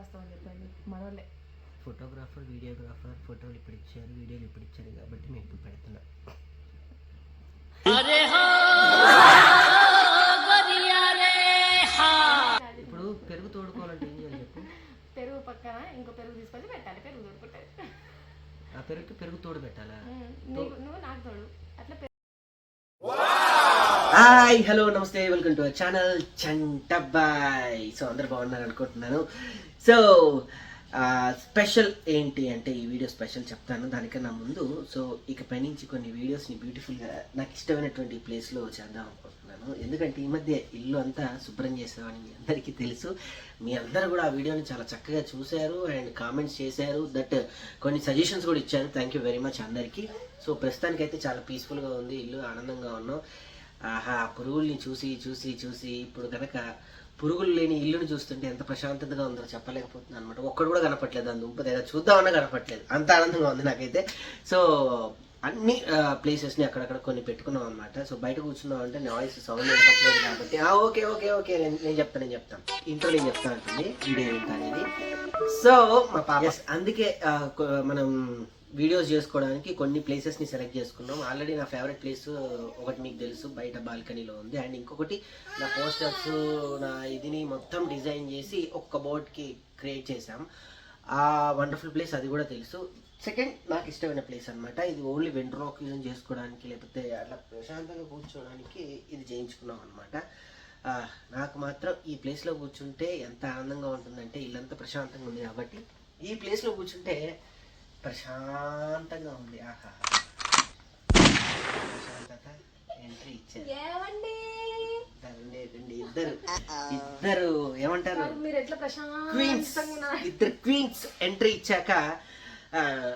అసలు వాస్తవం చెప్పండి. మనోళ్ళే. ఫోటోగ్రాఫర్ వీడియోగ్రాఫర్ ఫోటోలు ఇప్పుడు ఇచ్చారు వీడియోలు ఇప్పుడు ఇచ్చారు కాబట్టి మేము ఇప్పుడు పెడుతున్నాం. ఇప్పుడు పెరుగు తోడుకోవాలంటే ఏం చేయాలి చెప్పు? పెరుగు పక్కన ఇంకో పెరుగు తీసుకొచ్చి పెట్టాలి. పెరుగు తోడుకుంటుంది. ఆ పెరుగుకి పెరుగు తోడు పెట్టాలా? నీకు నువ్వు నాకు తోడు. అట్లా పెరుగు హాయ్ హలో నమస్తే welcome to channel Chantabbai. So అందరు బాగున్నారు అనుకుంటున్నాను సో స్పెషల్ ఏంటి అంటే ఈ వీడియో స్పెషల్ చెప్తాను దానికన్నా ముందు. సో ఇకపై నుంచి కొన్ని వీడియోస్ని బ్యూటిఫుల్గా నాకు ఇష్టమైనటువంటి ప్లేస్లో చేద్దాం అనుకుంటున్నాను. ఎందుకంటే ఈ మధ్య ఇల్లు అంతా శుభ్రం చేసామని మీ అందరికీ తెలుసు. మీ అందరూ కూడా ఆ వీడియోని చాలా చక్కగా చూశారు అండ్ కామెంట్స్ చేశారు. దట్ కొన్ని సజెషన్స్ కూడా ఇచ్చారు. థ్యాంక్ యూ వెరీ మచ్ అందరికీ. సో ప్రస్తుతానికైతే చాలా పీస్ఫుల్గా ఉంది ఇల్లు ఆనందంగా ఉన్నాం. ఆహా పురుగుల్ని చూసి చూసి చూసి ఇప్పుడు కనుక పురుగులు లేని ఇల్లుని చూస్తుంటే ఎంత ప్రశాంతతగా ఉందో చెప్పలేకపోతున్నాను అనమాట ఒక్కడు కూడా కనపట్లేదు అందు ఉప్పు దగ్గర చూద్దామన్నా కనపట్లేదు అంత ఆనందంగా ఉంది నాకైతే. సో అన్ని ప్లేసెస్ని అక్కడక్కడ కొన్ని పెట్టుకున్నాం అనమాట సో బయట కూర్చున్నాం అంటే నాయిస్ సౌండ్ వినపట్లేదు కాబట్టి. ఓకే ఓకే ఓకే నేను నేను చెప్తాను నేను చెప్తాను ఇంట్లో నేను చెప్తాను అంటుంది. వీడియో ఏంటి అనేది సో మా పాప అందుకే మనం వీడియోస్ చేసుకోవడానికి కొన్ని ప్లేసెస్ని సెలెక్ట్ చేసుకున్నాం. ఆల్రెడీ నా ఫేవరెట్ ప్లేస్ ఒకటి మీకు తెలుసు బయట బాల్కనీలో ఉంది. అండ్ ఇంకొకటి నా పోస్టర్స్ నా ఇదిని మొత్తం డిజైన్ చేసి ఒక్క బోర్డ్కి క్రియేట్ చేసాం ఆ వండర్ఫుల్ ప్లేస్ అది కూడా తెలుసు. సెకండ్ నాకు ఇష్టమైన ప్లేస్ అనమాట ఇది ఓన్లీ వెంట్రోక్యూజన్ చేసుకోవడానికి లేకపోతే అట్లా ప్రశాంతంగా కూర్చోవడానికి ఇది చేయించుకున్నాం అనమాట నాకు మాత్రం ఈ ప్లేస్లో కూర్చుంటే ఎంత ఆనందంగా ఉంటుందంటే ఇల్లంతా ప్రశాంతంగా ఉంది కాబట్టి ఈ ప్లేస్లో కూర్చుంటే ప్రశాంతంగా ఉంది. ఆహా. ప్రశాంతత ఎంట్రీ ఇచ్చారు. ఇద్దరు ఇద్దరు. ఏమంటారు? మీరు ఎట్లా ప్రశాంతంగా? ఇద్దరు క్వీన్స్ ఎంట్రీ ఇచ్చాక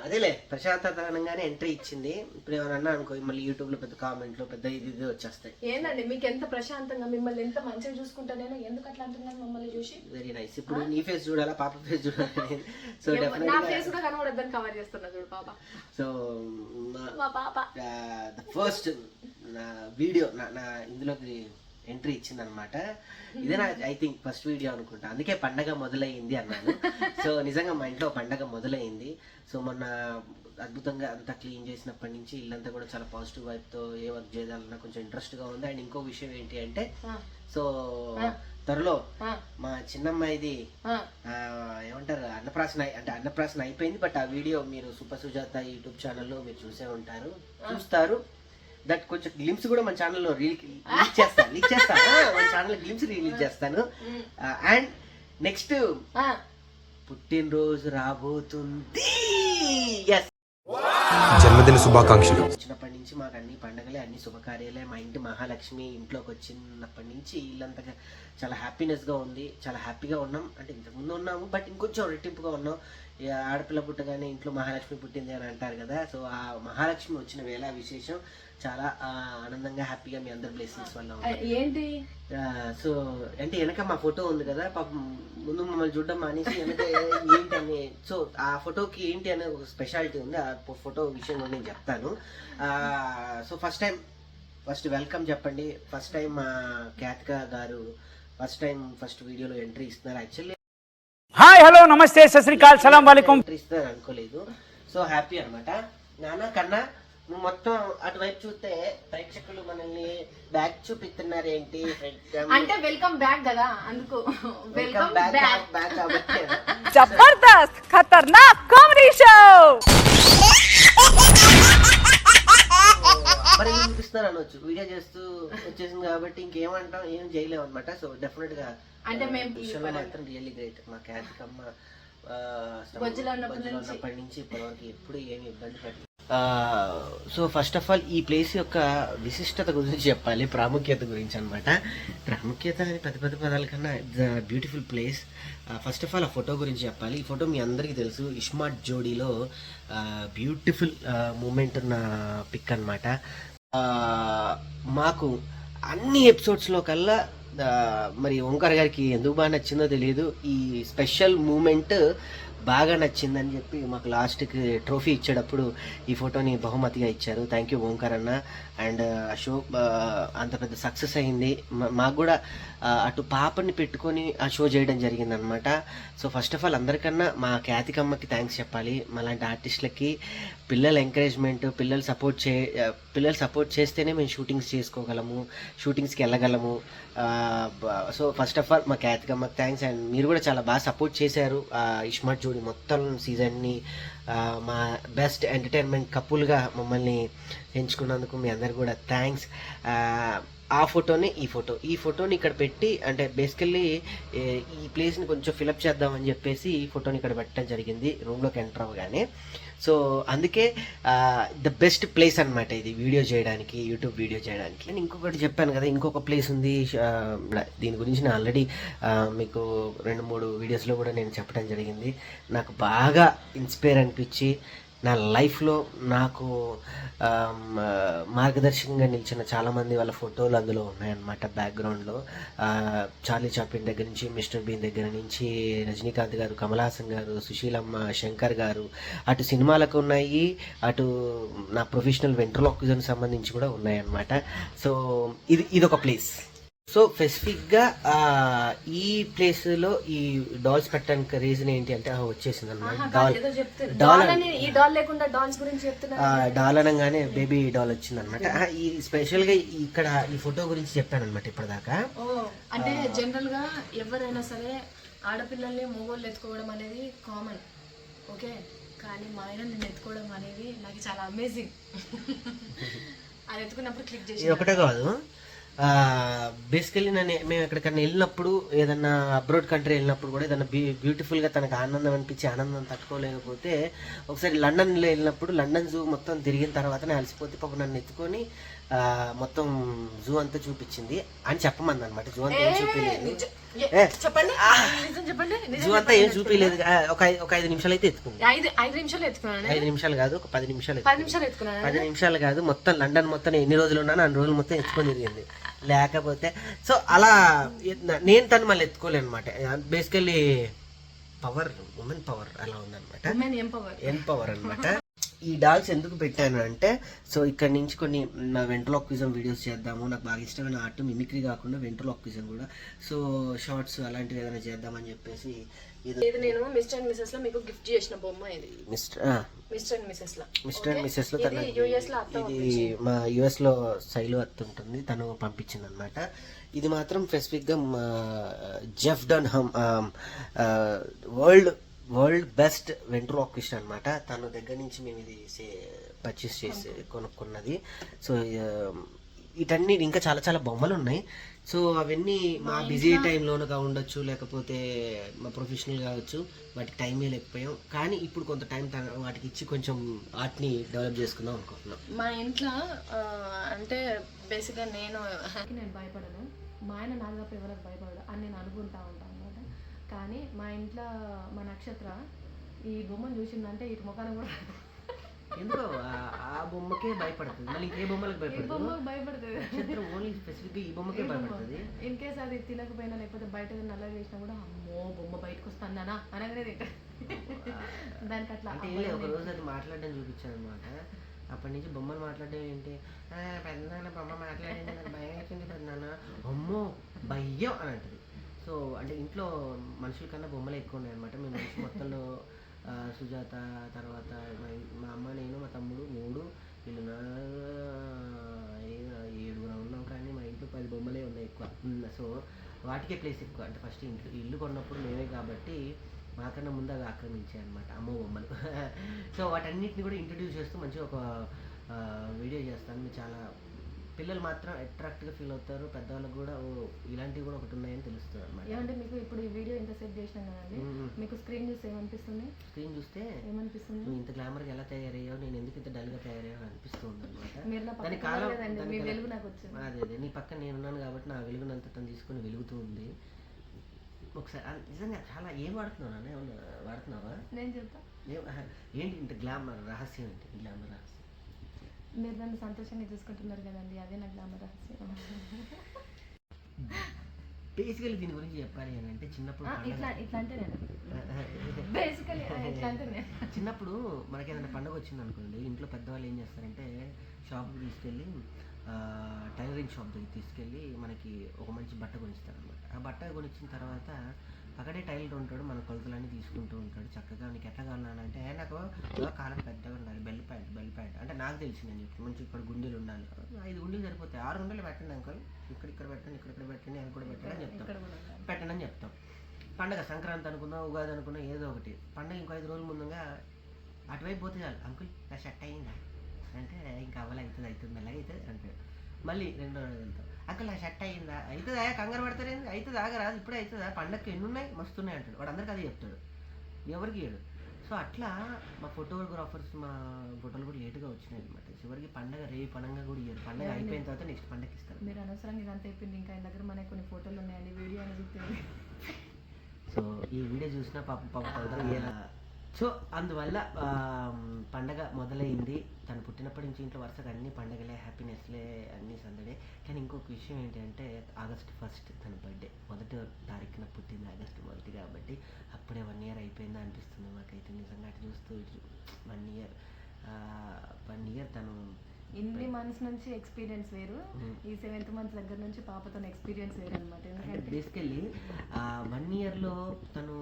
అదేలే ప్రశాంతత అనగానే ఎంట్రీ ఇచ్చింది. ఇప్పుడు ఏమన్నా అనుకో మళ్ళీ యూట్యూబ్లో పెద్ద కామెంట్లు పెద్ద ఇది ఇది వచ్చేస్తాయి. ఏందండి మీకు ఎంత ప్రశాంతంగా మిమ్మల్ని ఎంత మంచిగా చూసుకుంటా నేను ఎందుకు అట్లా అంటున్నాను మమ్మల్ని చూసి? వెరీ నైస్ ఇప్పుడు నీ ఫేస్ చూడాలా పాప ఫేస్ చూడాలి? సో నా ఫేస్ కూడా కనబడద్దని కవర్ చేస్తున్నా చూడు పాప. సో మా పాప. ద ఫస్ట్ నా వీడియో నా ఇందులోకి ఎంట్రీ ఇచ్చిందనమాట ఇదే నా ఐ థింక్ ఫస్ట్ వీడియో అనుకుంటా. అందుకే పండగ మొదలయ్యింది అన్నాను. సో నిజంగా మా ఇంట్లో పండగ మొదలైంది సో మొన్న అద్భుతంగా అంతా క్లీన్ చేసినప్పటి నుంచి ఇల్లంతా కూడా చాలా పాజిటివ్ వైపుతో ఏ వర్క్ చేయాలన్నా కొంచెం ఇంట్రెస్ట్గా ఉంది. అండ్ ఇంకో విషయం ఏంటి అంటే సో త్వరలో మా చిన్నమ్మాయిది ఏమంటారు అన్నప్రాసన అంటే అన్నప్రాసన అయిపోయింది. బట్ ఆ వీడియో మీరు సూపర్ సుజాత యూట్యూబ్ ఛానల్లో మీరు చూసే ఉంటారు. చూస్తారు. దట్ కొంచెం గ్లిమ్స్ కూడా మన ఛానల్లో రీల్ లీక్ చేస్తాను లీక్ చేస్తాను. మన ఛానల్ గ్లిమ్స్ రిలీజ్ చేస్తాను. అండ్ నెక్స్ట్ ఆ, పుట్టినరోజు రాబోతుంది. ఎస్ జన్మదిన శుభాకాంక్షలు. వచ్చినప్పటి నుంచి మాకు అన్ని పండగలే అన్ని శుభకార్యాలే. మా ఇంటి మహాలక్ష్మి ఇంట్లోకి వచ్చినప్పటి నుంచి ఇల్లంతా చాలా హ్యాపీనెస్గా ఉంది. చాలా హ్యాపీగా ఉన్నాం. అంటే ఇంతకుముందు ఉన్నాము బట్ ఇంకొంచెం రెట్టింపుగా ఉన్నాం. ఆడపిల్ల పుట్టగానే ఇంట్లో మహాలక్ష్మి పుట్టింది అని అంటారు కదా సో ఆ మహాలక్ష్మి వచ్చిన వేళ విశేషం చాలా ఆనందంగా హ్యాపీగా మీ అందరి బ్లెస్సింగ్స్ వల్ల ఏంటి? సో అంటే వెనక మా ఫోటో ఉంది కదా పాపం ముందు మమ్మల్ని చూడడం మానేసి వెనక ఏంటి అని సో ఆ ఫోటోకి ఏంటి అనే ఒక స్పెషాలిటీ ఉంది ఆ ఫోటో విషయం కూడా నేను చెప్తాను. So first time first welcome చెప్పండి. ఫస్ట్ టైం మా క్యాతిక గారు ఫస్ట్ టైం ఫస్ట్ వీడియోలో ఎంట్రీ ఇస్తున్నారు. యాక్చువల్లీ హాయ్ హలో నమస్తే సశ్రీకాల్ సలాం వాలేకుం. అనుకోలేదు. సో హ్యాపీ అన్నమాట. నాన్న కన్నా నువ్వు మొత్తం అటువైపు చూస్తే ప్రేక్షకులు మనల్ని బ్యాక్ చూపిస్తున్నారు ఏంటి అంటే వెల్కమ్ బ్యాక్ కదా అందుకు. వెల్కమ్ బ్యాక్ బ్యాక్ కాబట్టి. జబర్దస్త్ ఖతర్నాక్ కామెడీ షో! మరి ఏం చూపిస్తున్నారు అనొచ్చు. వీడియో చేస్తూ వచ్చేసింది కాబట్టి ఇంకేమంటాం ఏం చేయలేము అనమాట సో డెఫినెట్గా అంటే మేము మాత్రం రియల్లీ గ్రేట్ మా అసలు బొజ్జులో ఉన్నప్పటి బొజ్జులో నుంచి. ఇప్పటివరకు ఎప్పుడు ఏమి ఇబ్బంది పడలేదు. సో ఫస్ట్ ఆఫ్ ఆల్ ఈ ప్లేస్ యొక్క విశిష్టత గురించి చెప్పాలి ప్రాముఖ్యత గురించి అనమాట ప్రాముఖ్యత అని పెద్ద పెద్ద పదాల కన్నా beautiful place first of all ఆ ఫోటో గురించి చెప్పాలి. ఈ ఫోటో మీ అందరికీ తెలుసు ఇస్మార్ట్ జోడీలో బ్యూటిఫుల్ మూమెంట్ ఉన్న పిక్ అనమాట మాకు అన్ని ఎపిసోడ్స్లో కల్లా మరి ఓంకార్ గారికి ఎందుకు బాగా నచ్చిందో తెలియదు. ఈ స్పెషల్ మూమెంట్ బాగా నచ్చిందని చెప్పి మాకు లాస్ట్కి ట్రోఫీ ఇచ్చేటప్పుడు ఈ ఫోటోని బహుమతిగా ఇచ్చారు. థ్యాంక్ యూ ఓంకార్ అన్న అండ్ ఆ షో అంత పెద్ద సక్సెస్ అయింది. మాకు కూడా అటు పాపని పెట్టుకొని ఆ షో చేయడం జరిగింది అనమాట సో ఫస్ట్ ఆఫ్ ఆల్ అందరికన్నా మా ఖ్యాతికమ్మకి థ్యాంక్స్ చెప్పాలి. మాలాంటి ఆర్టిస్టులకి పిల్లల ఎంకరేజ్మెంట్ పిల్లలు సపోర్ట్ చే పిల్లలు సపోర్ట్ చేస్తేనే మేము షూటింగ్స్ చేసుకోగలము షూటింగ్స్కి వెళ్ళగలము. సో ఫస్ట్ ఆఫ్ ఆల్ మా ఖ్యాతికమ్మకి థ్యాంక్స్. అండ్ మీరు కూడా చాలా బాగా సపోర్ట్ చేశారు ఆ, జోడి మొత్తం సీజన్ని మా బెస్ట్ ఎంటర్టైన్మెంట్ కపుల్గా మమ్మల్ని ఎంచుకున్నందుకు మీ అందరు కూడా థ్యాంక్స్. ఆ ఫోటోని ఈ ఫోటో ఈ ఫోటోని ఇక్కడ పెట్టి అంటే బేసికల్లీ ఈ ప్లేస్ని కొంచెం ఫిలప్ చేద్దామని చెప్పేసి ఈ ఫోటోని ఇక్కడ పెట్టడం జరిగింది. రూమ్లోకి ఎంటర్ అవ్వగానే. సో అందుకే ద బెస్ట్ ప్లేస్ అనమాట ఇది వీడియో చేయడానికి యూట్యూబ్ వీడియో చేయడానికి. నేను ఇంకొకటి చెప్పాను కదా ఇంకొక ప్లేస్ ఉంది దీని గురించి నేను ఆల్రెడీ మీకు రెండు మూడు వీడియోస్లో కూడా నేను చెప్పడం జరిగింది. నాకు బాగా ఇన్స్పైర్ అనిపించి నా లైఫ్లో నాకు మార్గదర్శకంగా నిలిచిన చాలామంది వాళ్ళ ఫోటోలు అందులో ఉన్నాయన్నమాట బ్యాక్గ్రౌండ్లో. చార్లీ చాపిన్ దగ్గర నుంచి మిస్టర్ బీన్ దగ్గర నుంచి రజనీకాంత్ గారు కమల్ హాసన్ గారు సుశీలమ్మ శంకర్ గారు అటు సినిమాలకు ఉన్నాయి అటు నా ప్రొఫెషనల్ వెంట్రలాక్విజన్ సంబంధించి కూడా ఉన్నాయన్నమాట. సో ఇది ఇది ఒక ప్లేస్. సో స్పెసిఫిక్గా ఈ ప్లేస్లో ఈ డాల్స్ పెట్టడానికి రీజన్ ఏంటి అంటే వచ్చేసింది అనమాట డాల్ డాల్ ఈ డాల్ లేకుండా డాల్స్ గురించి డాల్ అనగానే బేబీ డాల్ వచ్చింది అనమాట ఈ స్పెషల్గా ఇక్కడ ఈ ఫోటో గురించి చెప్పాను అనమాట ఇప్పటిదాకా అంటే జనరల్గా ఎవరైనా సరే ఆడపిల్లల్ని మొగోళ్ళు ఎత్తుకోవడం అనేది కామన్ ఓకే? కానీ మా ఆయన నిన్ను ఎత్తుకోవడం అనేది నాకు చాలా అమేజింగ్. అది ఎత్తుకున్నప్పుడు క్లిక్ చేసి ఒకటే కాదు. బేసికలీ నన్ను మేము ఎక్కడికన్నా వెళ్ళినప్పుడు ఏదన్నా అబ్రోడ్ కంట్రీ వెళ్ళినప్పుడు కూడా ఏదన్నా బ్యూ బ్యూటిఫుల్గా తనకు ఆనందం అనిపించి ఆనందం తట్టుకోలేకపోతే ఒకసారి లండన్లో వెళ్ళినప్పుడు లండన్ జూ మొత్తం తిరిగిన తర్వాత నేను అలసిపోతే పాపం నన్ను ఎత్తుకొని మొత్తం జూ అంతా చూపించింది అని చెప్పమంది అనమాట జూ అంతా ఏం చూపించలేదు. చెప్పండి. జూ అంతా ఏం చూపించలేదు. ఒక ఐదు నిమిషాలు అయితే ఎత్తుకుంది. ఐదు ఐదు నిమిషాలు ఎత్తుకున్నాను ఐదు నిమిషాలు కాదు ఒక పది నిమిషాలు పది. నిమిషాలు ఎత్తుకున్నాను పది నిమిషాలు కాదు మొత్తం లండన్ మొత్తం నేను ఎన్ని రోజులు ఉన్నాను అన్ని రోజులు మొత్తం ఎత్తుకొని తిరిగింది. లేకపోతే సో అలా నేను తను మళ్ళీ ఎత్తుకోలేను అనమాట బేసికల్లీ పవర్ ఉమెన్ పవర్ అలా ఉందన్నమాట. ఎన్ పవర్ అన్నమాట. ఈ డాల్స్ ఎందుకు పెట్టాను అంటే సో ఇక్కడ నుంచి కొన్ని నా వెంట్రలాక్విజం వీడియోస్ చేద్దాము. నాకు బాగా ఇష్టమైన ఆర్ట్ మిమిక్రీ కాకుండా వెంట్రలాక్విజం కూడా. సో షార్ట్స్ అలాంటివి ఏదైనా చేద్దామని చెప్పేసి ఇది నేను మిస్టర్ అండ్ మిసెస్లో మీకు గిఫ్ట్ చేసిన బొమ్మ ఇది. మిస్టర్ మిస్టర్ అండ్ మిసెస్లో మిస్టర్ అండ్ మిస్సెస్లో తన ఇది మా యుఎస్లో శైలు తను పంపించింది అనమాట ఇది మాత్రం స్పెసిఫిక్గా మా Jeff Dunham world world best ventriloquist అనమాట తన దగ్గర నుంచి మేము ఇది పర్చేస్ చేసి కొనుక్కున్నది. సో వీటన్ని ఇంకా చాలా చాలా బొమ్మలు ఉన్నాయి సో అవన్నీ మా బిజీ టైంలోనూ ఉండొచ్చు లేకపోతే మా ప్రొఫెషనల్ కావచ్చు వాటికి టైమే లేకపోయాం. కానీ ఇప్పుడు కొంత టైం వాటికి ఇచ్చి కొంచెం ఆర్ట్ని డెవలప్ చేసుకుందాం అనుకుంటున్నాం. మా ఇంట్లో అంటే బేసిక్గా నేను నేను భయపడను మా ఆయన నా తప్ప ఎవరికి భయపడడు అని నేను అనుకుంటా ఉంటాను. కానీ మా ఇంట్లో మా నక్షత్ర ఈ బొమ్మను చూసిందంటే ఇటు ముఖాన్ని కూడా ఎందుకో ఆ- బొమ్మకే భయపడుతుంది. మళ్ళీ ఇంకే బొమ్మలకు భయపడుతుంది బొమ్మకు భయపడుతుంది. నక్షత్రం ఓన్లీ స్పెసిఫిక్ ఈ బొమ్మకే భయపడుతుంది. ఇన్ కేస్ అది తినకపోయినా లేకపోతే బయట నల్ల వేసినా కూడా అమ్మో బొమ్మ బయటకు వస్తుందనా అనగానే దానికి అట్లా అంటే ఏం ఒక రోజు అది మాట్లాడడం చూపించాను అనమాట అప్పటి నుంచి బొమ్మలు మాట్లాడడం ఏంటి? "ఆ, పెద్దనాన్న బొమ్మ మాట్లాడింది నాకు భయం వేసింది పెద్దనాన్న. అమ్మో భయం అని అంటది. సో అంటే ఇంట్లో మనుషుల కన్నా బొమ్మలు ఎక్కువ ఉన్నాయి అనమాట మేము మనిషి మొత్తంలో సుజాత తర్వాత మా మా అమ్మ నేను మా తమ్ముడు మూడు వీళ్ళు నా ఏడుగురు ఉన్నాం కానీ మా ఇంట్లో పది బొమ్మలే ఉన్నాయి ఎక్కువ. సో వాటికే ప్లేస్ ఎక్కువ. అంటే ఫస్ట్ ఇంట్లో ఇల్లు కొన్నప్పుడు మేమే కాబట్టి మాకన్నా ముందు అవి ఆక్రమించాయి అనమాట అమ్మ బొమ్మలు. సో వాటన్నిటిని కూడా ఇంట్రడ్యూస్ చేస్తూ మంచిగా ఒక వీడియో చేస్తాను. మీరు చాలా పిల్లలు మాత్రం అట్రాక్ట్గా ఫీల్ అవుతారు. పెద్దవాళ్ళకి కూడా ఓ ఇలాంటివి కూడా ఒకటి ఉన్నాయని తెలుస్తుంది అనమాట ఏమంటే మీకు ఇప్పుడు ఈ వీడియో ఇంత సెట్ చేసినాం కదండి. మీకు స్క్రీన్ చూస్తే ఏమనిపిస్తుంది? స్క్రీన్ చూస్తే ఏమనిపిస్తుంది? నువ్వు ఇంత గ్లామర్గా ఎలా తయారయ్యావు? నేను ఎందుకు ఇంత డల్గా తయారయ్యావు అనిపిస్తుంది అనమాట దాని కాలం అదే అదే. నీ పక్కన నేనున్నాను కాబట్టి నా వెలుగునంత తను తీసుకొని వెలుగుతూ ఉంది. ఒకసారి నిజంగా చాలా ఏం వాడుతున్నావు నాన్న? ఏమన్నా వాడుతున్నావా? నేను చెప్తా. ఏంటి ఇంత గ్లామర్ రహస్యం ఏంటి? గ్లామర్ రహస్యం. మీరు నన్ను సంతోషంగా చూసుకుంటున్నారు కదండి అదే నా గ్లామర్ రహస్యం. బేసికలీ దీని గురించి చెప్పాలి అని అంటే చిన్నప్పుడు ఇట్లా ఇట్లా అంటే నేను. బేసికలీ ఇట్లా అంటే నేను. చిన్నప్పుడు మనకి ఏదైనా పండుగ వచ్చింది అనుకోండి ఇంట్లో పెద్దవాళ్ళు ఏం చేస్తారంటే షాప్కి తీసుకెళ్ళి టైలరింగ్ షాప్ దగ్గర తీసుకెళ్ళి మనకి ఒక మంచి బట్ట కొనిస్తారు అనమాట ఆ బట్ట కొనిచ్చిన తర్వాత అక్కడే టైలర్ ఉంటాడు మన కొలతలన్నీ తీసుకుంటూ ఉంటాడు. చక్కగా నీకు ఎట్లా కావాలని అంటే "ఏ, నాకు కాలం పెద్దగా ఉండాలి బెల్ ప్యాంట్ బెల్ ప్యాంట్. అంటే నాకు తెలిసి నేను చెప్తాను మంచి ఇక్కడ గుండెలు ఉండాలి. ఐదు గుండెలు సరిపోతాయి. ఆరు గుండెలు పెట్టండి అంకల్. ఇక్కడ ఇక్కడ పెట్టండి ఇక్కడ ఇక్కడ పెట్టండి అని కూడా పెట్టండి అని చెప్తాం. పెట్టండి అని చెప్తాం. పండగ సంక్రాంతి అనుకుందాం ఉగాది అనుకుందాం ఏదో ఒకటి. పండగ ఇంకో ఐదు రోజుల ముందుగా అటువైపు పోతే చాలు. అంకుల్ నా షర్ట్ అయిందా? అంటే ఇంకా అవ్వాలి అవుతుంది అవుతుంది మెల్లగా అవుతుంది అంటాడు. మళ్ళీ రెండో రోజు వెళ్తాం. అంకుల్ నా షర్ట్ అయిందా అవుతుందా కంగారు పడతారేంది అవుతుంది ఆగరాదు ఇప్పుడే అవుతుందా పండగకి ఎన్ని ఉన్నాయి మస్తు ఉన్నాయి అంటాడు. వాడు అందరికీ అదే చెప్తాడు. ఎవరికి ఇయ్యడు. సో అట్లా మా ఫోటోగ్రాఫర్స్ మా ఫోటోలు కూడా లేట్గా వచ్చినాయి అనమాట చివరికి పండగ రేపు పండగ కూడా ఇయ్యరు. పండగ అయిపోయిన తర్వాత నెక్స్ట్ పండగకి ఇస్తారు. మీరు అనవసరంగా ఇదంతా అయిపోయింది. ఇంకా ఆయన దగ్గర మనకి కొన్ని ఫోటోలు ఉన్నాయండి. వీడియో అనేది సో ఈ వీడియో చూసిన పాప పాప సో అందువల్ల పండగ మొదలైంది. తను పుట్టినప్పటి నుంచి ఇంట్లో వరుసగా అన్ని పండగలే హ్యాపీనెస్లే అన్ని సందడే. కానీ ఇంకొక విషయం ఏంటంటే ఆగస్ట్ ఫస్ట్ తన బర్త్డే. మొదటి తారీఖున పుట్టింది ఆగస్ట్ మొదటి కాబట్టి అప్పుడే వన్ ఇయర్ అయిపోయిందా అనిపిస్తుంది మాకైతే. నిజంగా అటు చూస్తూ వన్ ఇయర్ వన్ ఇయర్ తను ఇన్ని మంత్స్ నుంచి ఎక్స్పీరియన్స్ వేరు. Hmm. ఈ సెవెంత్ మంత్ దగ్గర నుంచి పాపతో ఎక్స్పీరియన్స్ వేరు అనమాట ఎందుకంటే బేసికల్లీ వన్ ఇయర్లో తను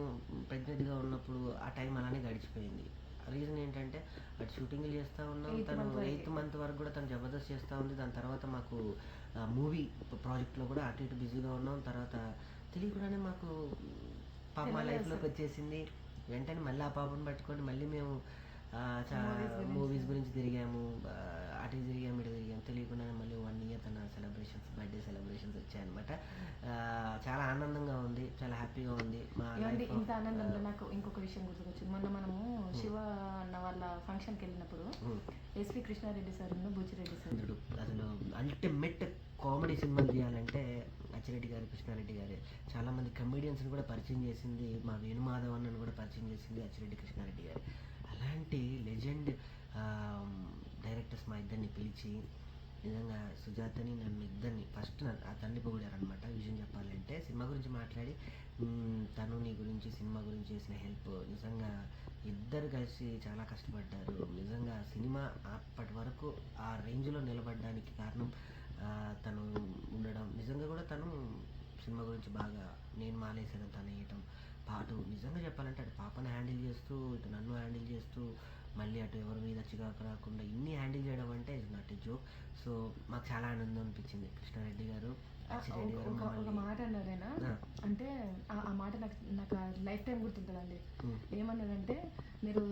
ప్రెగ్నెంట్గా ఉన్నప్పుడు ఆ టైం అలానే గడిచిపోయింది. రీజన్ ఏంటంటే అటు షూటింగ్లు చేస్తూ ఉన్నాం తను. ఎయిత్ మంత్ వరకు కూడా తను జబర్దస్త్ చేస్తూ ఉంది. దాని తర్వాత మాకు మూవీ ప్రాజెక్ట్లో కూడా అటు ఇటు బిజీగా ఉన్నాం. తర్వాత తెలియకుండానే మాకు పాప మా లైఫ్లోకి వచ్చేసింది. వెంటనే మళ్ళీ ఆ పాపను పట్టుకొని మళ్ళీ మేము మూవీస్ గురించి. తిరిగాము. అటు తిరిగాము ఇటు తిరిగాము. తెలియకుండానే మళ్ళీ వన్ ఇయర్ తన సెలబ్రేషన్స్ బర్త్డే సెలబ్రేషన్స్ వచ్చాయన్నమాట. ఆ, చాలా ఆనందంగా ఉంది. చాలా హ్యాపీగా ఉంది మా ఇంత ఆనందంలో నాకు ఇంకొక విషయం గుర్తుకొచ్చింది. మొన్న మనము శివ అన్న వాళ్ళ ఫంక్షన్కి వెళ్ళినప్పుడు ఉమ్. S V Krishna Reddy sir Buchi Reddy sir అసలు అల్టిమేట్ కామెడీ సినిమాలు తీయాలంటే అచ్చిరెడ్డి గారు కృష్ణారెడ్డి గారు. చాలా మంది కమెడియన్స్ని కూడా పరిచయం చేసింది మా వేణుమాధవ్ అన్నను కూడా పరిచయం చేసింది అచ్చిరెడ్డి కృష్ణారెడ్డి గారు. అలాంటి లెజెండ్ డైరెక్టర్స్ మా ఇద్దరిని పిలిచి నిజంగా సుజాతని నన్ను ఇద్దరిని ఫస్ట్ ఆ తండ్రి పొగిడారనమాట విషయం చెప్పాలంటే. సినిమా గురించి మాట్లాడి తను నీ గురించి సినిమా గురించి చేసిన హెల్ప్ నిజంగా ఇద్దరు కలిసి చాలా కష్టపడ్డారు. నిజంగా సినిమా అప్పటి వరకు ఆ రేంజ్లో నిలబడడానికి కారణం తను ఉండడం. నిజంగా కూడా తను సినిమా గురించి బాగా నేను మానేసాను తను వేయటం. పాటు నిజంగా చెప్పాలంటే అటు పాపను హ్యాండిల్ చేస్తూ ఇటు నన్ను హ్యాండిల్ చేస్తూ మళ్ళీ అటు ఎవరి మీద చికాకు రాకుండా ఇన్ని హ్యాండిల్ చేయడం అంటే is not a joke so మాకు చాలా ఆనందం అనిపించింది కృష్ణారెడ్డి గారు ఒక- మాట అన్నారైనా. అంటే ఆ- మాట నాకు నాకు లైఫ్ టైం గుర్తుంటుందండి ఉమ్. ఏమన్నాడంటే మీరు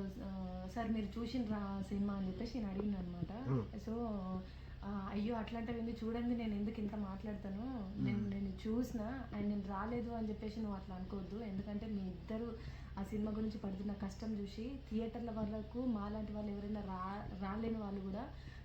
సార్ మీరు చూసిండ్రా సినిమా అని చెప్పేసి నేను అడిగిన అనమాట. సో అయ్యో అట్లాంటివి ఏంది చూడండి నేను ఎందుకు ఇంత మాట్లాడతాను? నేను నేను చూసిన అండ్ నేను రాలేదు అని చెప్పేసి నువ్వు అట్లా అనుకోవద్దు. ఎందుకంటే మీ ఇద్దరు ఆ సినిమా గురించి పడుతున్న కష్టం చూసి థియేటర్ల వరకు మాలాంటి వాళ్ళు ఎవరైనా రా రాలేని వాళ్ళు కూడా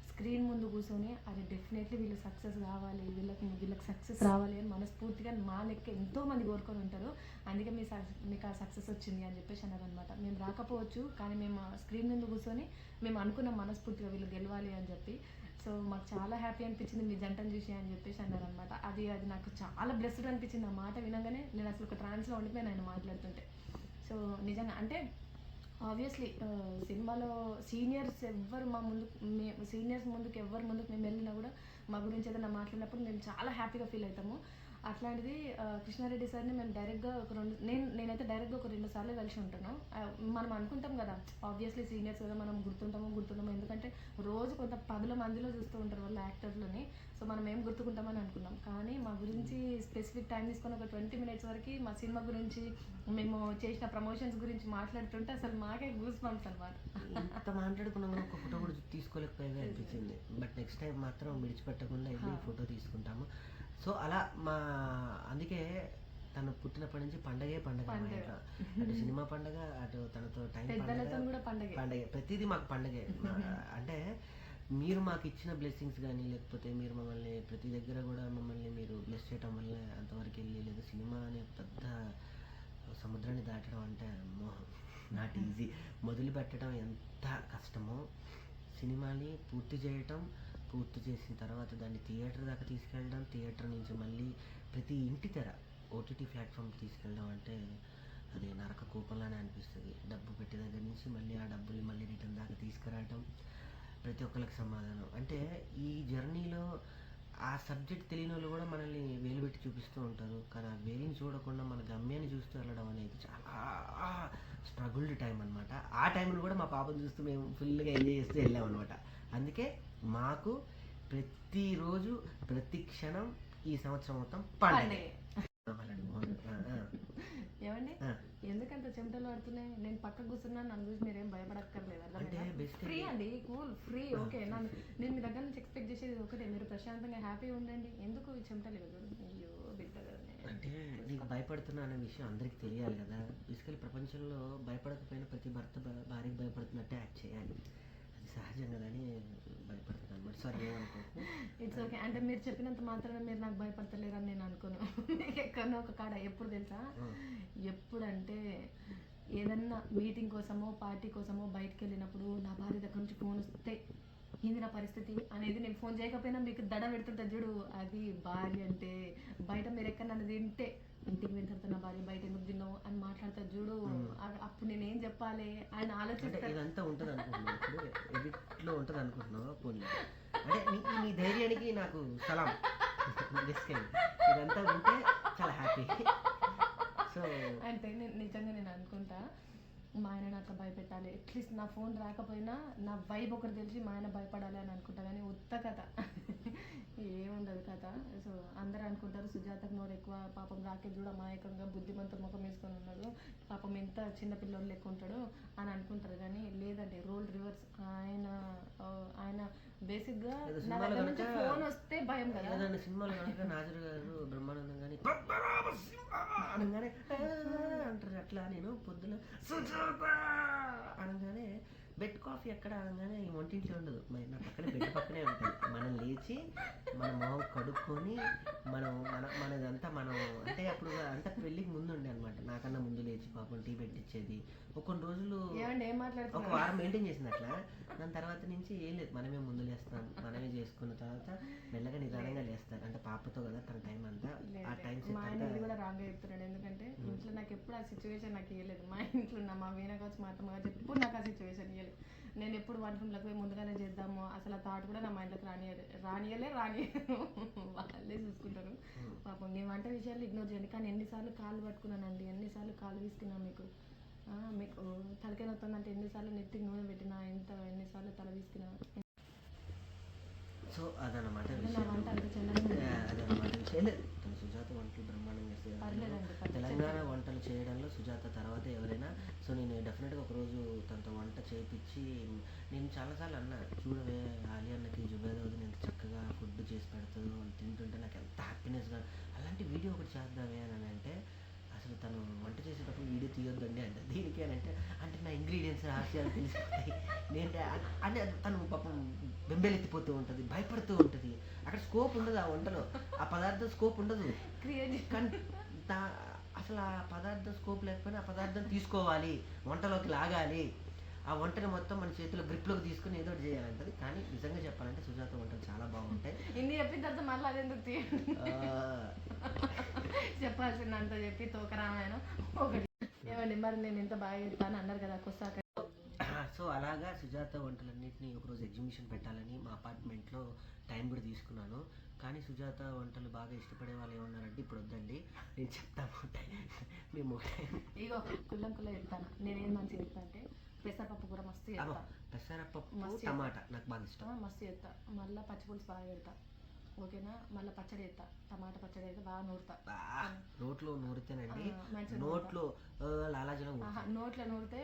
స్క్రీన్ ముందు కూర్చొని అది డెఫినెట్లీ వీళ్ళు సక్సెస్ కావాలి వీళ్ళకి వీళ్ళకి సక్సెస్ రావాలి అని మనస్ఫూర్తిగా మా లెక్క ఎంతో మంది కోరుకొని ఉంటారు. అందుకే మీ మీకు ఆ సక్సెస్ వచ్చింది అని చెప్పేసి అన్నారు అనమాట మేము రాకపోవచ్చు కానీ మేము స్క్రీన్ ముందు కూర్చొని మేము అనుకున్నాం మనస్ఫూర్తిగా వీళ్ళు గెలవాలి అని చెప్పి సో మాకు చాలా హ్యాపీ అనిపించింది మీ జంటను చూసి అని చెప్పేసి అన్నారు అనమాట అది అది నాకు చాలా బ్లెస్డ్ అనిపించింది. ఆ మాట వినగానే నేను అసలు ఒక ట్రాన్స్లో ఉండిపోయాను ఆయన మాట్లాడుతుంటే. సో నిజంగా అంటే ఆబ్వియస్లీ సినిమాలో సీనియర్స్ ఎవ్వరు మా ముందు మే సీనియర్స్ ముందుకు ఎవ్వరు ముందుకు మేము వెళ్ళినా కూడా మా గురించి ఏదైనా మాట్లాడినప్పుడు మేము చాలా హ్యాపీగా ఫీల్ అవుతాము. అట్లాంటిది కృష్ణారెడ్డి సార్ని మేము డైరెక్ట్గా ఒక రెండు నేను నేనైతే డైరెక్ట్గా ఒక రెండు సార్లు కలిసి ఉంటాను. మనం అనుకుంటాం కదా ఆబ్వియస్లీ సీనియర్స్ కదా మనం గుర్తుంటాము గుర్తుంటాము ఎందుకంటే రోజు కొంత పదుల మందిలో చూస్తూ ఉంటారు వాళ్ళ యాక్టర్లని. సో మనం ఏం గుర్తుకుంటామని అనుకున్నాం. కానీ మా గురించి స్పెసిఫిక్ టైం తీసుకొని ఒక ట్వంటీ మినిట్స్ వరకు మా సినిమా గురించి మేము చేసిన ప్రమోషన్స్ గురించి మాట్లాడుతుంటే అసలు మాకే గూస్ బంప్స్ అనమాట ఎంత మాట్లాడుకున్నా ఒక ఫోటో కూడా తీసుకోలేకపోయేది అనిపించింది. బట్ నెక్స్ట్ టైం మాత్రం విడిచిపెట్టకుండా వెళ్ళి ఫోటో తీసుకుంటాము. సో అలా మా అందుకే తను పుట్టినప్పటి నుంచి పండగే పండగ మా. ఇంట్లో. అటు సినిమా పండగ అటు తనతో టైం పండగే. పండగే ప్రతిదీ మాకు పండగే అంటే మీరు మాకు ఇచ్చిన బ్లెస్సింగ్స్ కానీ లేకపోతే మీరు మమ్మల్ని ప్రతి దగ్గర కూడా మమ్మల్ని మీరు బ్లెస్ చేయడం వల్ల అంతవరకు వెళ్ళి లేదా సినిమా అనే పెద్ద సముద్రాన్ని దాటడం అంటే నాట్ ఈజీ మొదలు పెట్టడం ఎంత కష్టమో సినిమాని పూర్తి చేయటం పూర్తి చేసిన తర్వాత దాన్ని థియేటర్ దాకా తీసుకెళ్ళడం థియేటర్ నుంచి మళ్ళీ ప్రతి ఇంటి తెర ఓటీటీ ప్లాట్ఫామ్ తీసుకెళ్ళడం అంటే అది నరక కూపంలానే అనిపిస్తుంది. డబ్బు పెట్టే దగ్గర నుంచి మళ్ళీ ఆ డబ్బులు మళ్ళీ రిటర్న్ దాకా తీసుకురావటం ప్రతి ఒక్కరికి సమాధానం. అంటే ఈ జర్నీలో ఆ సబ్జెక్ట్ తెలియని వాళ్ళు కూడా మనల్ని వేలు పెట్టి చూపిస్తూ ఉంటారు. కానీ ఆ వేలిని చూడకుండా మన గమ్యాన్ని చూస్తూ వెళ్ళడం అనేది చాలా స్ట్రగుల్డ్ టైం అనమాట ఆ టైంలో కూడా మా పాపను చూస్తూ మేము ఫుల్గా ఎంజాయ్ చేస్తూ వెళ్ళాం అనమాట అందుకే మాకు ప్రతిరోజు ప్రతి క్షణం ఈ సంవత్సరం మొత్తం పండుగ. ఏమండి. ఎందుకంత చెమటలు పడుతున్నాయి? నేను పక్క కూర్చున్నాను నన్ను చూసి మీరేం భయపడక్కర్లేదు అంటే ఫ్రీ అండి కూల్ ఫ్రీ ఓకే నన్ను నేను మీ దగ్గర నుంచి ఎక్స్పెక్ట్ చేసేది ఒకటే మీరు ప్రశాంతంగా హ్యాపీగా ఉండండి. ఎందుకు ఈ చెమటలు అయ్యో బిడ్డ. అంటే నీకు భయపడుతున్నా అనే విషయం అందరికీ తెలియాలి కదా. బేసికలీ ప్రపంచంలో భయపడకపోయినా ప్రతి భర్త భార్యకి భయపడుతున్నట్టే యాక్ట్ చేయాలి. అది సహజం కదా అని భయపడుతుంది అనమాట సారీ ఏమనుకోకు. ఇట్స్ ఓకే అంటే మీరు చెప్పినంత మాత్రమే మీరు నాకు భయపడతలేరు అని నేను అనుకోను. మీకు ఎక్కడో ఒక కాడ ఎప్పుడు తెలుసా? ఎప్పుడంటే ఏదన్నా మీటింగ్ కోసమో పార్టీ కోసమో బయటికి వెళ్ళినప్పుడు నా భార్య దగ్గర నుంచి ఫోన్ వస్తే ఏంది నా పరిస్థితి అనేది నేను ఫోన్ చేయకపోయినా మీకు దడ పెడుతుంటా చూడు. అది భార్య అంటే బయట మీరు ఎక్కడ నన్ను తింటే ఇంటికి వెళ్ళిన తర్వాత నా భార్య బయట ఎందుకు తిన్నావు అని మాట్లాడతా చూడు. అప్పుడు నేను ఏం చెప్పాలి? అని అంటే ఆలోచిస్తాను ఇదంతా ఉంటుంది అనుకుంటున్నావు? ఇప్పుడు ఎడిట్లో ఉంటుంది అనుకుంటున్నావు? పోనీ. అంటే నీ ధైర్యానికి నాకు సలాం. ఇదంతా ఉంటే చాలా హ్యాపీ సో అంటే నేను నిజంగా నేను అనుకుంటా మా ఆయన నాకు భయపెట్టాలి. అట్లీస్ట్ నా ఫోన్ రాకపోయినా నా వైబ్ ఒకటి తెలిసి మా ఆయన భయపడాలి అని అనుకుంటా. కానీ ఉత్త కథ. ఏముండదు కథ. సో అందరూ అనుకుంటారు సుజాతకు నోరు ఎక్కువ పాపం రాకేష్ కూడా అమాయకంగా బుద్ధిమంత ముఖం వేసుకొని ఉన్నాడు. పాపం ఎంత చిన్న పిల్లోడు లెక్క ఉంటాడు అని అనుకుంటారు కానీ లేదండి రోల్ రివర్స్. ఆయన ఆయన బేసిక్గా నా దగ్గర నుంచి ఫోన్ వస్తే భయం కదా. ఏదైనా సినిమాలో కనుక నాజర్ గారు బ్రహ్మానందం కానీ అనగానే అంటారు. అట్లా నేను పొద్దున "సుజాత" అనగానే బెడ్ కాఫీ ఎక్కడ అనగానే ఈ వంటింట్లో ఉండదు. మరి నా పక్కనే బెడ్ పక్కనే ఉంటుంది. మనం లేచి మన మొహం కడుక్కొని మనం మన మనదంతా మనం అంటే అప్పుడు అంతా పెళ్ళికి ముందు ఉండే అనమాట నాకన్నా ముందు లేచి పాపం టీ పెట్టించేది ఒక కొన్ని రోజులు ఒక వారం మెయింటైన్ చేసింది అట్లా. దాని తర్వాత నుంచి ఏం లేదు. మనమే ముందు లేస్తాం. మనమే చేసుకున్న తర్వాత మెల్లగా నిదానంగా లేస్తారు అంటే పాపతో కదా తన టైం అంతా. ఆ టైం కూడా రాంగ్ చెప్తున్నాడు. ఎందుకంటే ఇంట్లో నాకు ఎప్పుడు ఆ సిచ్యువేషన్ నాకు ఇవ్వలేదు మా ఇంట్లో ఉన్న మా వీణ కావచ్చు మా అత్తమ్మ కావచ్చు ఎప్పుడు నాకు ఆ సిచ్యువేషన్ ఇవ్వలేదు నేను ఎప్పుడు వంట రూమ్లోకి పోయి ముందుగానే చేద్దాము. అసలు ఆ థాట్ కూడా నా మైండ్లోకి రానియలే రానియలే రానియరు వాళ్ళే చూసుకుంటారు. పాపం నేను వంట విషయాలు ఇగ్నోర్ చేయండి కానీ ఎన్నిసార్లు కాళ్ళు పట్టుకున్నానండి. ఎన్నిసార్లు కాళ్ళు తీసుకున్నా మీకు? మీకు తలకాయ నొత్తుందంటే ఎన్నిసార్లు నెత్తికి నూనె పెట్టినా ఎంత ఎన్నిసార్లు తల తీసుకున్నా సో అదనమాట అదనమాట విషయం. లేదు తన సుజాత వంటలు పర్లేదండి, పర్లేదు. తెలంగాణ వంటలు చేయడంలో సుజాత తర్వాత ఎవరైనా సో నేను డెఫినెట్గా ఒకరోజు తనతో వంట చేయించి నేను చాలాసార్లు అన్నా చూడవే ఆలి అన్నకి జుబేదవుది నేను చక్కగా ఫుడ్ చేసి పెడుతుంది తింటుంటే నాకు ఎంత హ్యాపీనెస్గా అలాంటి వీడియో ఒకటి చేద్దామే అని అంటే అసలు తను వంట చేసేటప్పుడు వీడియో తీయొద్దండి అంటే దీనికి అని అంటే అంటే నా ఇంగ్రీడియంట్స్ రహస్యాలు తెలిసిపోతాయి నేను అంటే తను పాపం బెంబేలెత్తిపోతూ ఉంటుంది భయపడుతూ ఉంటుంది. అక్కడ స్కోప్ ఉండదు ఆ వంటలో. ఆ పదార్థం స్కోప్ ఉండదు. కానీ అసలు ఆ పదార్థం స్కోప్ లేకపోయినా ఆ పదార్థం తీసుకోవాలి వంటలోకి లాగాలి. ఆ వంటని మొత్తం మన చేతిలో గ్రిప్లోకి తీసుకుని ఏదో చేయాలంటది కానీ నిజంగా చెప్పాలంటే సుజాత వంటలు చాలా బాగుంటాయి. ఇన్ని చెప్పిన తర్వాత మళ్ళీ అదెందుకు చెప్పాల్సిందంత చెప్పి తోకరామాయణం ఒకటి. ఏమండి మరి నేను ఇంత బాగా చెప్తాను అన్నారు కదా కొస్తాక సో అలాగా సుజాత వంటలన్నింటినీ ఒకరోజు ఎగ్జిబిషన్ పెట్టాలని మా అపార్ట్మెంట్లో టైం కూడా తీసుకున్నాను. కానీ సుజాత వంటలు బాగా ఇష్టపడే వాళ్ళు ఏమన్నారంటే ఇప్పుడు వద్దండి నేను చెప్తాను మేము ఇగో కుల్లం కుల్ల చెప్తాను. నేనేం మంచిగా చెప్తా అంటే పెసరపప్పు కూర మస్తు చేస్తా పెసరపప్పు మస్తు టమాటా నాకు బాగా ఇష్టం. మస్తు చేస్తా మళ్ళీ పచ్చిపులుసు బాగా పెడతా. ఓకేనా? మళ్ళీ పచ్చడి చేస్తా. టమాటా పచ్చడి అయితే బాగా నూరుతా. నోట్లో నూరితేనండి. నోట్లో లాలాజలం నోట్లో నూరితే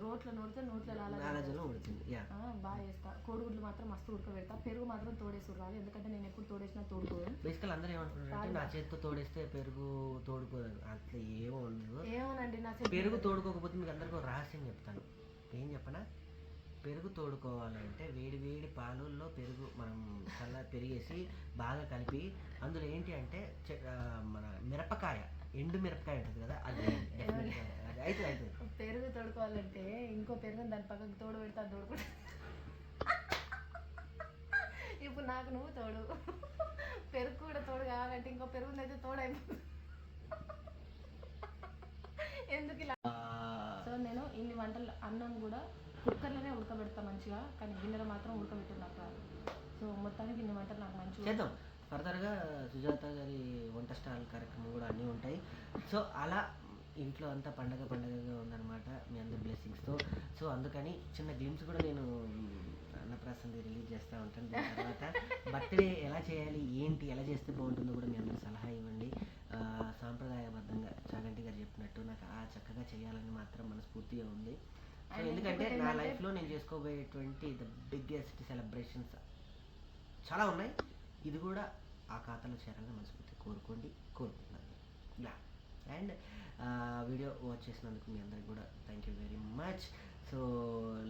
రోట్లో నూరితే నోట్లో లాల లాలాజలం ఉడుతుంది బాగా చేస్తా. కోడిగుడ్లు మాత్రం మస్తు ఉడకబెడతా. పెరుగు మాత్రం తోడేసి రాదు. ఎందుకంటే నేను ఎప్పుడు తోడేసినా తోడుకోదు. బేసికల్ అందరూ ఏమనుకుంటారంటే నా చేతితో తోడేస్తే పెరుగు తోడుకోదు అట్లా ఏమో ఉండదు. ఏమోనండి నా పెరుగు తోడుకోకపోతే మీకు అందరికీ రహస్యం చెప్తాను. ఏం చెప్పనా? పెరుగు తోడుకోవాలంటే వేడి వేడి పాలల్లో పెరుగు మనం చల్ల పెరిగేసి బాగా కలిపి అందులో ఏంటి అంటే మన మిరపకాయ ఎండు మిరపకాయ ఉంటుంది కదా అది అయితే అయితే పెరుగు తోడుకోవాలంటే ఇంకో పెరుగు దాని పక్కకు తోడు పెడతా తోడుకుంటా ఇప్పుడు నాకు నువ్వు తోడు. పెరుగు కూడా తోడు కావాలంటే ఇంకో పెరుగు అయితే తోడైపోతుంది. ఎందుకు ఇలా సో నేను ఇన్ని వంటలు అన్నం కూడా కుక్కర్లోనే ఉడకబెడతా మంచిగా కానీ గిన్నెలో మాత్రం ఉడకబెట్టి నాకు రాదు సో మొత్తానికి గిన్నె వంటలు నాకు మంచిగా చేద్దాం. ఫర్దర్గా సుజాత గారి వంట స్టాల్ కార్యక్రమం కూడా అన్నీ ఉంటాయి. సో అలా ఇంట్లో అంతా పండగ పండగగా ఉందన్నమాట మీ అందరి బ్లెస్సింగ్స్తో. సో అందుకని చిన్న గేమ్స్ కూడా నేను అన్నప్రాసంది రిలీజ్ చేస్తూ ఉంటాను. దాని తర్వాత బర్త్డే ఎలా చేయాలి ఏంటి ఎలా చేస్తే బాగుంటుందో కూడా మీ అందరూ సలహా ఇవ్వండి. సాంప్రదాయబద్ధంగా చాగంటి గారు చెప్పినట్టు నాకు ఆ చక్కగా చేయాలని మాత్రం మనస్ఫూర్తిగా ఉంది. సో ఎందుకంటే నా లైఫ్లో నేను చేసుకోబోయేటువంటి ద బిగ్గెస్ట్ సెలబ్రేషన్స్ చాలా ఉన్నాయి. ఇది కూడా ఆ ఖాతాలో చేరాలని మనస్ఫూర్తి కోరుకోండి కోరుకుంటున్నాను. యా. అండ్ వీడియో వాచ్ చేసినందుకు మీ అందరికి కూడా thank you very much so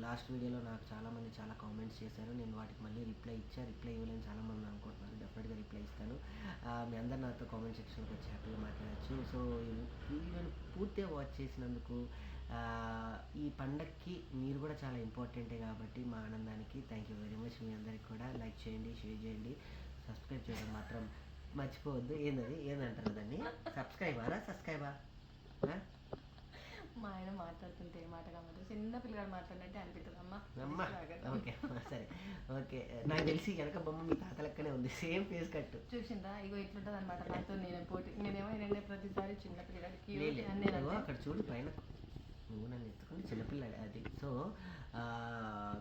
last వీడియోలో నాకు చాలామంది చాలా కామెంట్స్ చేశారు. నేను వాటికి మళ్ళీ రిప్లై ఇచ్చా రిప్లై ఇవ్వలేని చాలామంది అనుకుంటున్నారు. డెఫినెట్గా రిప్లై ఇస్తాను. మీ అందరు నాతో కామెంట్ సెక్షన్కి వచ్చి హ్యాపీగా మాట్లాడచ్చు. సో ఈ వీడియోని పూర్తిగా వాచ్ చేసినందుకు ఈ పండక్కి మీరు కూడా చాలా ఇంపార్టెంటే కాబట్టి మా ఆనందానికి థ్యాంక్ యూ వెరీ మచ్ మీ అందరికి కూడా లైక్ చేయండి షేర్ చేయండి. సబ్స్క్రైబ్ చేయడం మాత్రం మర్చిపోవద్దు. ఏందది? ఏందంటారు దాన్ని? సబ్స్క్రైబరా సబ్స్క్రైబా మా ఆయన మాట్లాడుతుంటే ఏ మాట కాదు చిన్న పిల్లగాడు మాట్లాడినట్టే అనిపిస్తుంది. అమ్మ అమ్మా. ఓకే సరే. ఓకే. నాకు తెలిసి వెనక బొమ్మ మీ తాత లెక్కనే ఉంది. సేమ్ ఫేస్ కట్టు. చూసిందా? ఇగో ఇట్లుంటది అనమాట నాతో. నేను పోటీ. నేనేమో ఏంటంటే ప్రతిసారి చిన్న పిల్లగాడికి నేను అక్కడ చూడు పైన. నువ్వు నన్ను ఎత్తుకుని చిన్నపిల్లాడు. అది. సో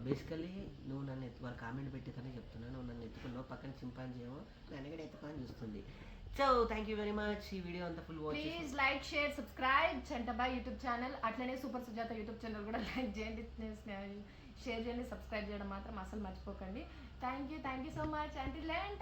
బేసికల్లీ నువ్వు నన్ను ఎత్తు వాళ్ళు కామెంట్ పెట్టేకనే చెప్తున్నాను నువ్వు నన్ను ఎత్తుకున్నావు. పక్కన చింపాంజీ ఏమో నన్ను కూడా ఎత్తుకొని చూస్తుంది. So thank you very much ఈ వీడియో అంతా full watch please like share subscribe Chantabbai YouTube channel అట్లనే సూపర్ సుజాత యూట్యూబ్ ఛానల్ కూడా లైక్ చేయండి. షేర్ చేయండి. సబ్స్క్రైబ్ చేయడం మాత్రం అసలు మర్చిపోకండి. Thank you thank you so much అంటే లేంట